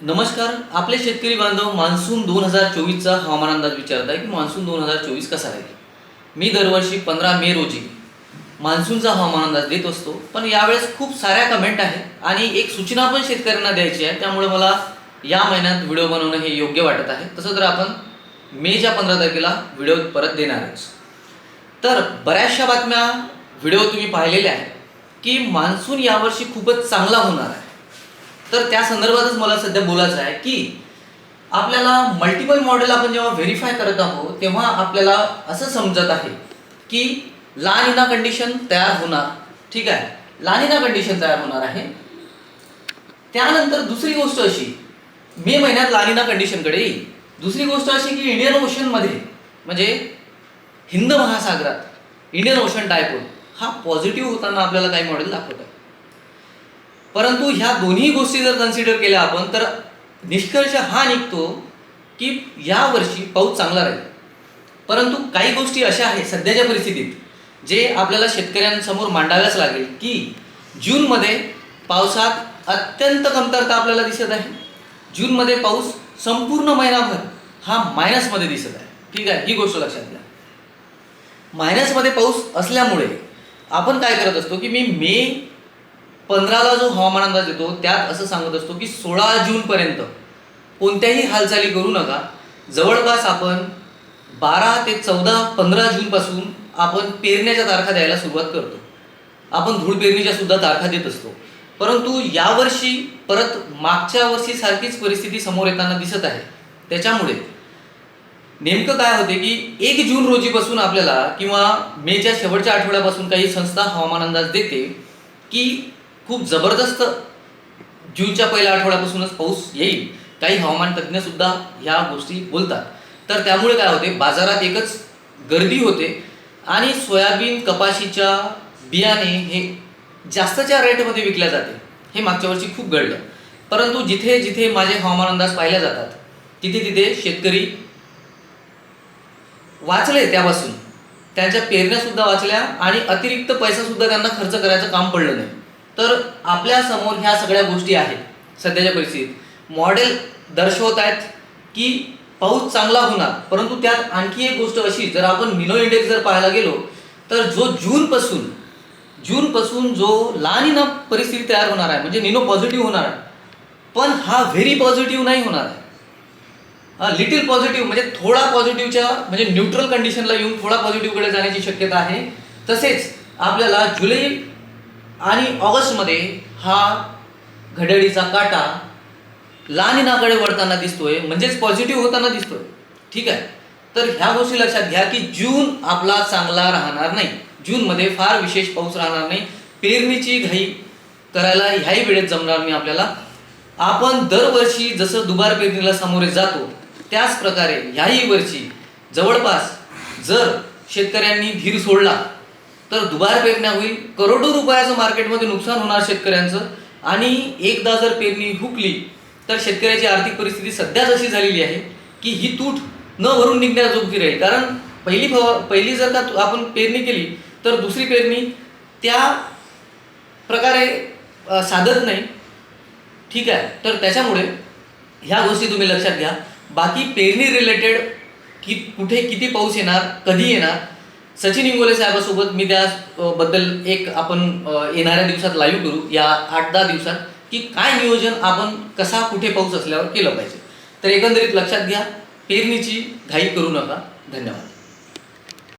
नमस्कार आपले शेतकरी बांधव मान्सून दोन हजार चोवीसचा हवामान अंदाज विचारत आहे की मान्सून दोन हजार चोवीस कसा राहील? मी दरवर्षी पंधरा मे रोजी मान्सूनचा हवामान अंदाज देत असतो पण यावेळेस खूप साऱ्या कमेंट आहेत आणि एक सूचना पण शेतकऱ्यांना द्यायची आहे. त्यामुळे मला या महिन्यात व्हिडिओ बनवणं हे योग्य वाटत आहे. तसं तर आपण मेच्या पंधरा तारखेला व्हिडिओ परत देणारच. तर बऱ्याचशा बातम्या व्हिडिओ तुम्ही पाहिलेल्या आहेत की मान्सून यावर्षी खूपच चांगला होणार आहे. तर त्या संदर्भातच मला सध्या बोलायचं आहे की आपल्याला मल्टिपल मॉडेल आपण जेव्हा व्हेरीफाय करत आहोत तेव्हा आपल्याला असं समजत आहे की लानिना कंडिशन तयार होणार. ठीक आहे? लानिना कंडिशन तयार होणार आहे. त्यानंतर दुसरी गोष्ट अशी मे महिन्यात लानिना कंडिशनकडे येईल. दुसरी गोष्ट अशी की इंडियन ओशनमध्ये म्हणजे हिंद महासागरात इंडियन ओशन डायपोल हा पॉझिटिव्ह होताना आपल्याला काही मॉडेल दाखवत आहे परंतु ह्या दोन्ही गोष्टी जर कन्सिडर केल्या आपण तर निष्कर्ष हा निघतो की यावर्षी पाऊस चांगला राहील. परंतु काही गोष्टी अशा आहेत सध्याच्या परिस्थितीत जे आपल्याला शेतकऱ्यांसमोर मांडाव्याच लागेल की जूनमध्ये पावसात अत्यंत कमतरता आपल्याला दिसत आहे. जूनमध्ये पाऊस संपूर्ण महिनाभर हा मायनसमध्ये दिसत आहे. ठीक आहे ही गोष्ट लक्षात घ्या. मायनसमध्ये पाऊस असल्यामुळे आपण काय करत असतो की मी मे पंधराला जो हवामान अंदाज येतो त्यात असं सांगत असतो की सोळा जूनपर्यंत कोणत्याही हालचाली करू नका. जवळपास आपण बारा ते चौदा पंधरा जूनपासून आपण पेरण्याच्या तारखा द्यायला सुरुवात करतो. आपण धूळ पेरणीच्या सुद्धा तारखा देत असतो. परंतु यावर्षी परत मागच्या वर्षीसारखीच परिस्थिती समोर येताना दिसत आहे. त्याच्यामुळे नेमकं काय होते की एक जून रोजीपासून आपल्याला किंवा मेच्या शेवटच्या आठवड्यापासून काही संस्था हवामान अंदाज देते की खूप जबरदस्त जूनच्या पहिल्या आठवड्यापासूनच पाऊस येईल. काही हवामान तज्ज्ञ सुद्धा ह्या गोष्टी बोलतात. तर त्यामुळे काय होते? बाजारात एकच गर्दी होते आणि सोयाबीन कपाशीच्या बियाणे हे जास्तच्या रेटमध्ये विकल्या जाते. हे मागच्या वर्षी खूप घडलं. परंतु जिथे जिथे माझे हवामान अंदाज पाहिल्या जातात तिथे तिथे शेतकरी वाचले त्यापासून. त्यांच्या पेरण्यासुद्धा वाचल्या आणि अतिरिक्त पैसासुद्धा त्यांना खर्च करायचं काम पडलं नाही. तर आपल्यासमोर ह्या सगळ्या गोष्टी आहेत सध्याच्या परिस्थितीत. मॉडेल दर्शवत आहेत की पाऊस चांगला होणार परंतु त्यात आणखी एक गोष्ट अशी जर आपण मिनो इंडेक्स जर पाहायला गेलो तर जो जूनपासून जूनपासून जो लानिना परिस्थिती तयार होणार आहे म्हणजे निनो पॉझिटिव्ह होणार आहे पण हा व्हेरी पॉझिटिव्ह नाही होणार आहे. हा लिटिल पॉझिटिव्ह म्हणजे थोडा पॉझिटिव्हच्या म्हणजे न्यूट्रल कंडिशनला येऊन थोडा पॉझिटिव्हकडे जाण्याची शक्यता आहे. तसेच आपल्याला जुलै आणि ऑगस्टमध्ये हा घड्याळीचा काटा लानिनाकडे वळताना दिसतोय म्हणजेच पॉझिटिव्ह होताना दिसतोय. ठीक आहे? तर ह्या गोष्टी लक्षात घ्या की जून आपला चांगला राहणार नाही. जूनमध्ये फार विशेष पाऊस राहणार नाही. पेरणीची घाई करायला ह्याही वेळेत जमणार नाही आपल्याला. आपण दरवर्षी जसं दुबार पेरणीला सामोरे जातो त्याच प्रकारे ह्याही वर्षी जवळपास जर शेतकऱ्यांनी धीर सोडला तर दुबार पेरण्या होईल. करोडो रुपयाचं मार्केटमध्ये नुकसान होणार शेतकऱ्यांचं. आणि एकदा जर पेरणी हुकली तर शेतकऱ्याची आर्थिक परिस्थिती सध्याच अशी झालेली आहे की ही तूट न भरून निघण्याजोगती राहील. कारण पहिली फव पहिली जर का तू- आपण पेरणी केली तर दुसरी पेरणी त्या प्रकारे साधत नाही. ठीक आहे? तर त्याच्यामुळे ह्या गोष्टी तुम्ही लक्षात घ्या. बाकी पेरणी रिलेटेड की कुठे किती पाऊस येणार कधी येणार सचिन इंगोले साहेबासोबत मी त्या बद्दल एक आपण येणाऱ्या दिवसात लाईव्ह करू. या आठ दहा दिवसात की काय नियोजन आपण कसा कुठे पाऊस असल्यावर केलं पाहिजे. तर एकंदरीत लक्षात घ्या पेरणीची घाई करू नका. धन्यवाद.